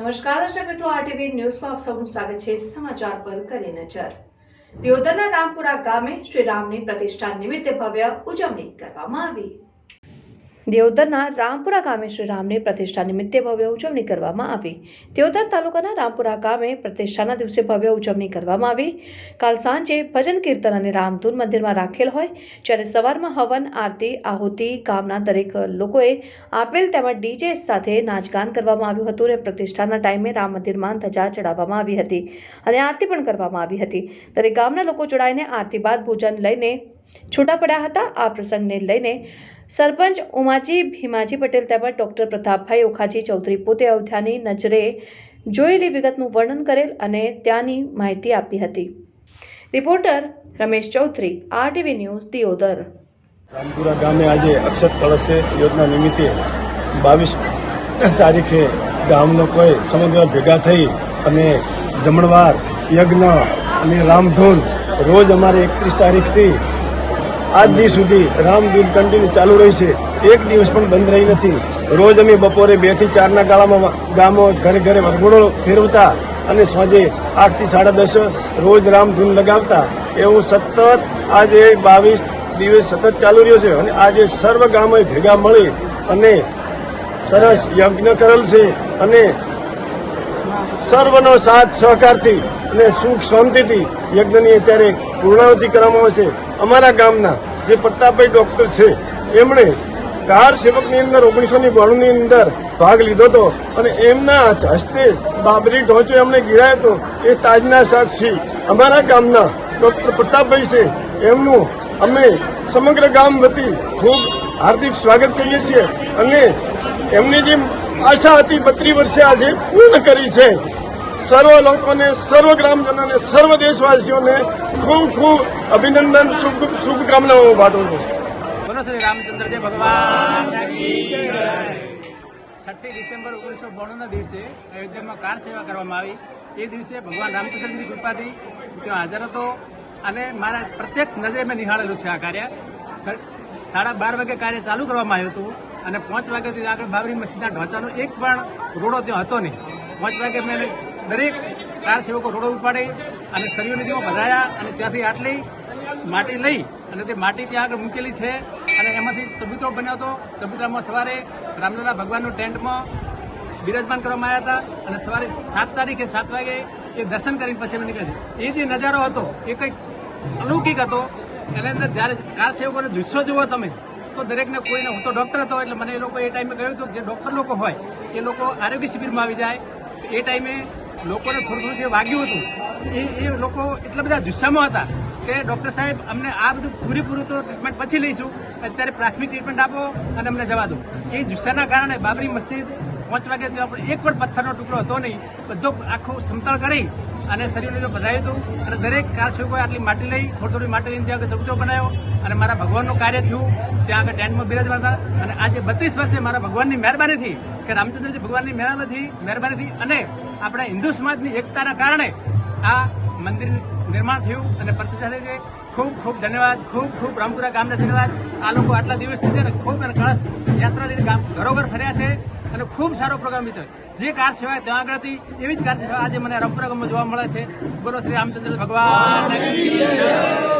નમસ્કાર દર્શક મિત્રો આરટીવી ન્યૂઝમાં આપ સૌનું સ્વાગત છે સમાચાર પર કરી નજર. દિયોદરના રામપુરા ગામે શ્રી રામની પ્રતિષ્ઠા નિમિત્તે ભવ્ય ઉજવણી કરવામાં આવી. દિયોદરના રામપુરા ગામે શ્રી રામની પ્રતિષ્ઠા નિમિત્તે ભવ્ય ઉજવણી કરવામાં આવી. દેવધર તાલુકાના રામપુરા ગામે પ્રતિષ્ઠાના દિવસે ભવ્ય ઉજવણી કરવામાં આવી. કાલ સાંજે ભજન કીર્તન અને રામધૂન મંદિરમાં રાખેલ હોય, જ્યારે સવારમાં હવન, આરતી, આહુતિ ગામના દરેક લોકોએ આપેલ તેમજ ડીજે સાથે નાચગાન કરવામાં આવ્યું હતું અને પ્રતિષ્ઠાના ટાઈમે રામ મંદિરમાં ધજા ચડાવવામાં આવી હતી અને આરતી પણ કરવામાં આવી હતી. દરેક ગામના લોકો જોડાઈને આરતી બાદ ભોજન લઈને છૂટા પડ્યા હતા. આ પ્રસંગને લઈને સરપંચ ઉમાજી, ભીમાજી પટેલ તેમજ ડૉક્ટર પ્રતાપભાઈ ઓખાજી ચૌધરી પોતે અયોધ્યાની નજરે જોયેલી વિગતનું વર્ણન કરેલ અને ત્યાંની માહિતી આપી હતી. Reporter Ramesh Chaudhary, RTV news, Deodar. Rampura ગામે આજે અક્ષત કળશ યોજના નિમિત્તે બાવીસ તારીખે ગામનો કોઈ સમગ્ર ભેગા થઈ અને જમણવાર યજ્ઞ અને રામધૂન રોજ અમારે એકત્રીસ તારીખથી આજ દી સુધી રામધૂન કન્ટિન્યુ ચાલુ રહી છે. એક દિવસ પણ બંધ રહી નથી. રોજ અમે બપોરે બેથી ચારના ગાળામાં ગામો ઘરે ઘરે વરઘોડો ફેરવતા અને સાંજે આઠથી સાડા દસ રોજ રામધૂન લગાવતા. એવું સતત આજે બાવીસ દિવસ સતત ચાલુ રહ્યો છે અને આજે સર્વ ગામોએ ભેગા મળી અને સરસ યજ્ઞ કરેલ છે અને સર્વનો સાથ સહકારથી અને સુખ શાંતિથી યજ્ઞની અત્યારે પૂર્ણાવતિ કરવામાં આવે છે. અમારા ગામના જે પ્રતાપભાઈ ડોક્ટર છે, એમણે કાર સેવકની અંદર, ઓગણીસો ની બાણુંની અંદર ભાગ લીધો હતો અને એમના હસ્તે બાબરી ઢોંચો એમણે ગિરાયો હતો. એ તાજના સાક્ષી અમારા ગામના ડોક્ટર પ્રતાપભાઈ છે. એમનું અમે સમગ્ર ગામ વતી ખૂબ હાર્દિક સ્વાગત કરીએ છીએ અને એમની જે આશા હતી બત્રીસ વર્ષે આજે પૂર્ણ કરી છે. સર્વ લોકોને, સર્વ ગ્રામજનોને, સર્વ દેશવાસીઓને ખૂબ ખૂબ અભિનંદન, શુભ શુભકામનાઓ પાઠવું છું. બોલો શ્રી ભગવાન. છઠ્ઠી ડિસેમ્બર ઓગણીસો બોણુંના દિવસે અયોધ્યામાં કાર સેવા કરવામાં આવી. એ દિવસે ભગવાન રામચંદ્રજીની કૃપાથી ત્યાં હાજર હતો અને મારા પ્રત્યક્ષ નજરે મેં નિહાળેલું છે આ કાર્ય. સાડા બાર વાગે કાર્ય ચાલુ કરવામાં આવ્યું હતું અને પાંચ વાગ્યાથી આગળ બાબરી મસ્જિદના ઢોંચાનો એક પણ રોડો ત્યાં હતો નહીં. પાંચ વાગે મેં દરેક કાર સેવકો રોડો ઉપાડે અને સળીઓની જેવો ભરાયા અને ત્યાંથી આટલી માટી લઈ અને તે માટી ત્યાં આગળ મૂકેલી છે અને એમાંથી ચબૂતરો બન્યો હતો. ચબૂતરામાં સવારે રામલલા ભગવાનનું ટેન્ટમાં બિરાજમાન કરવામાં આવ્યા હતા અને સવારે સાત તારીખે સાત વાગે એ દર્શન કરીને પછી અમે નીકળ્યા એ જે નજારો હતો, એ કંઈક અલૌકિક હતો. એની અંદર જ્યારે કાર સેવકોનો જુસ્સો જુઓ તમે, તો દરેકને કોઈને, હું તો ડૉક્ટર હતો એટલે મને એ લોકો એ ટાઈમે કહ્યું હતું કે જે ડૉક્ટર લોકો હોય, એ લોકો આરોગ્ય શિબિરમાં આવી જાય. એ ટાઈમે લોકોને થોડું થોડું જે વાગ્યું હતું, એ એ લોકો એટલા બધા જુસ્સામાં હતા કે ડૉક્ટર સાહેબ, અમને આ બધું પૂરેપૂરું તો ટ્રીટમેન્ટ પછી લઈશું, અત્યારે પ્રાથમિક ટ્રીટમેન્ટ આપો અને અમને જવા દો. એ જુસ્સાના કારણે બાબરી મસ્જિદ પાંચ વાગે એક પણ પથ્થરનો ટુકડો હતો નહીં. બધો આખો સમતળ કરી અને શરીરને જો બધાયું હતું અને દરેક કાર સેવકોએ આટલી માટી લઈ થોડી થોડી માટી લઈને ત્યાં આગળ બનાવ્યો અને મારા ભગવાનનું કાર્ય થયું, ત્યાં આગળ ટેન્ટમાં બિરાજમાન હતા. અને આજે બત્રીસ વર્ષે મારા ભગવાનની મહેરબાનીથી કે રામચંદ્રજી ભગવાનની મહેરબાનીથી મહેરબાનીથી અને આપણા હિન્દુ સમાજની એકતાના કારણે આ મંદિર નિર્માણ થયું અને પ્રતિષ્ઠા થઈ છે. ખૂબ ખૂબ ધન્યવાદ, ખૂબ ખૂબ રામપુરા ગામને ધન્યવાદ. આ લોકો આટલા દિવસથી છે ને ખૂબ અને કળશ યાત્રા લઈને ગામ ઘરોઘર ફર્યા છે. અને ખૂબ સારો પ્રોગ્રામ બીતો જે કાર સેવા ત્યાં આગળ હતી, એવી જ કાર સેવા આજે મને રામપુરા જોવા મળે છે. બોલો શ્રી રામચંદ્ર ભગવાન.